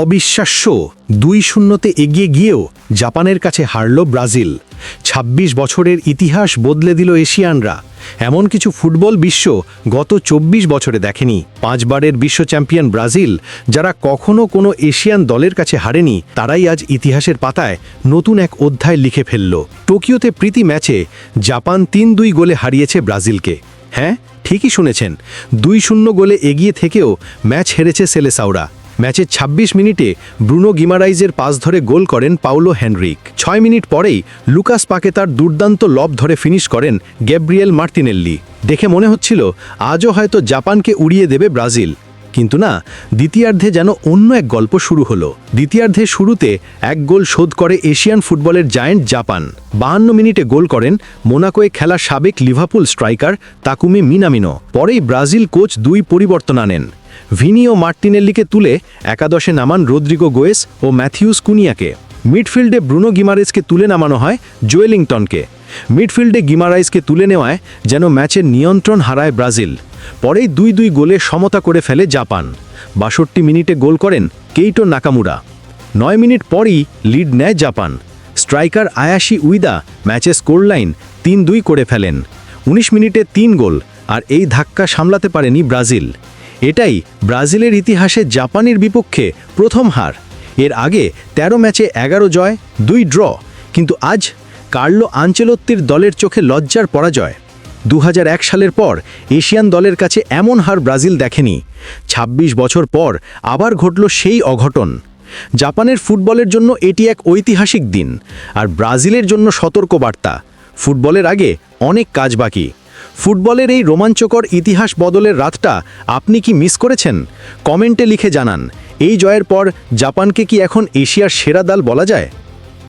অবিশ্বাস্য দুই শূন্যতে এগিয়ে গিয়েও জাপানের কাছে হারল ব্রাজিল। ২৬ বছরের ইতিহাস বদলে দিল এশিয়ানরা। এমন কিছু ফুটবল বিশ্ব গত ২৪ বছরে দেখেনি। পাঁচবারের বিশ্ব চ্যাম্পিয়ন ব্রাজিল, যারা কখনো কোনো এশিয়ান দলের কাছে হারেনি, তারাই আজ ইতিহাসের পাতায় নতুন এক অধ্যায় লিখে ফেলল। টোকিওতে প্রীতি ম্যাচে জাপান তিন দুই গোলে হারিয়েছে ব্রাজিলকে। হ্যাঁ ঠিকই শুনেছেন। দুই শূন্য গোলে এগিয়ে থেকেও ম্যাচ হেরেছে সেলেসাওরা। ম্যাচের ২৬ মিনিটে ব্রুনো গিমারাইজের পাস ধরে গোল করেন পাউলো হেনরিক। ছয় মিনিট পরেই লুকাস পাকে তার দুর্দান্ত লব ধরে ফিনিশ করেন গ্যাব্রিয়েল মার্টিনেল্লি। দেখে মনে হচ্ছিল, আজও হয়তো জাপানকে উড়িয়ে দেবে ব্রাজিল। কিন্তু না, দ্বিতীয়ার্ধে যেন অন্য এক গল্প শুরু হলো। দ্বিতীয়ার্ধে শুরুতে এক গোল শোধ করে এশিয়ান ফুটবলের জায়েন্ট জাপান। বাহান্ন মিনিটে গোল করেন মোনাকোয়ে খেলা সাবেক লিভারপুল স্ট্রাইকার তাকুমি মিনামিনো। পরেই ব্রাজিল কোচ দুই পরিবর্তন আনেন। ভিনি ও মার্টিনেল্লিকে তুলে একাদশে নামান রদ্রিগো গোয়েস ও ম্যাথিউস কুনিয়াকে। মিডফিল্ডে ব্রুনো গিমারেজকে তুলে নামানো হয় জোয়েলিংটনকে। মিডফিল্ডে গিমারাইজকে তুলে নেওয়ায় যেন ম্যাচের নিয়ন্ত্রণ হারায় ব্রাজিল। পরেই দুই দুই গোলে সমতা করে ফেলে জাপান। বাষট্টি মিনিটে গোল করেন কেইটো নাকামুরা। নয় মিনিট পরই লিড নেয় জাপান। স্ট্রাইকার আয়াশি উইদা ম্যাচে স্কোরলাইন তিন দুই করে ফেলেন। ১৯ মিনিটে তিন গোল, আর এই ধাক্কা সামলাতে পারেনি ব্রাজিল। এটাই ব্রাজিলের ইতিহাসে জাপানের বিপক্ষে প্রথম হার। এর আগে ১৩ ম্যাচে এগারো জয়, দুই ড্র। কিন্তু আজ কার্লো আঞ্চেলত্তির দলের চোখে লজ্জার পরাজয়। দু হাজার এক সালের পর এশিয়ান দলের কাছে এমন হার ব্রাজিল দেখেনি। ২৬ বছর পর আবার ঘটল সেই অঘটন। জাপানের ফুটবলের জন্য এটি এক ঐতিহাসিক দিন। আর ব্রাজিলের জন্য সতর্কবার্তা। ফুটবলের আগে অনেক কাজ বাকি। ফুটবলের এই রোমাঞ্চকর ইতিহাস বদলের রাতটা আপনি কি মিস করেছেন? কমেন্টে লিখে জানান। এই জয়ের পর জাপানকে কি এখন এশিয়ার সেরা দল বলা যায়?